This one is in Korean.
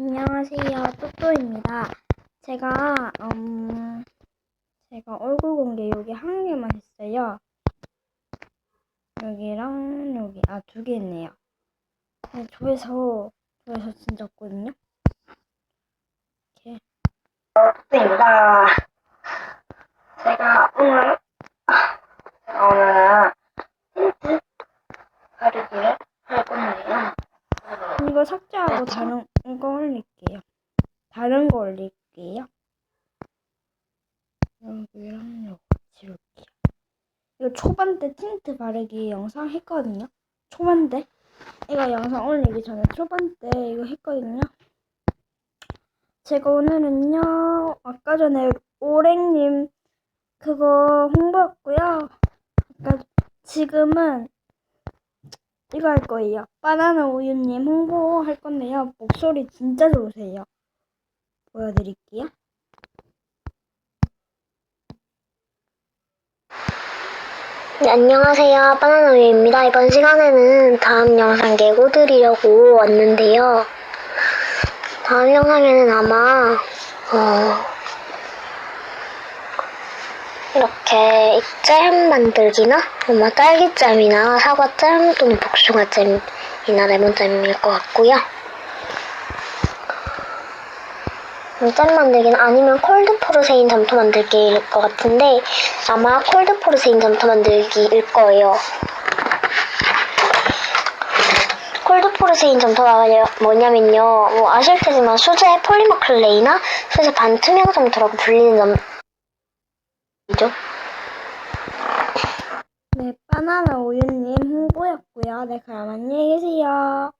안녕하세요. 또또입니다. 제가, 음, 제가 얼굴 공개 여기 한 개만 했어요. 여기랑 여기, 아, 두개 했네요. 네, 조회서, 조회서 진짜 없거든요. 이렇게. 입니다. 제가 오늘 제가 오늘은 힌트 가리기를 할 건데요. 이거 삭제하고 다른 거 올릴게요. 다른 거 올릴게요. 여기랑 여기 지울게요. 이거 초반 때 틴트 바르기 영상 했거든요. 초반 때. 이거 영상 올리기 전에 초반 때 이거 했거든요. 제가 오늘은요, 아까 전에 오랭님 그거 홍보했고요. 아까 지금은 이거 할 거예요. 바나나 우유님 홍보할 건데요. 목소리 진짜 좋으세요. 보여드릴게요. 네, 안녕하세요. 바나나 우유입니다. 이번 시간에는 다음 영상 예고 드리려고 왔는데요. 다음 영상에는 아마 어, 이렇게 잼 만들기나 아마 딸기잼이나 사과잼 또는 복숭아잼이나 레몬잼일 것 같고요. 음, 잼 만들기는 아니면 콜드 포르세인 점토 만들기일 것 같은데 아마 콜드 포르세인 점토 만들기일 거예요. 콜드 포르세인 점토가 뭐냐면요. 뭐 아실 테지만 수제 폴리머 클레이나 수제 반투명 점토라고 불리는 점 이죠. 네, 바나나 우유님 홍보였고요. 네, 그럼 안녕히 계세요.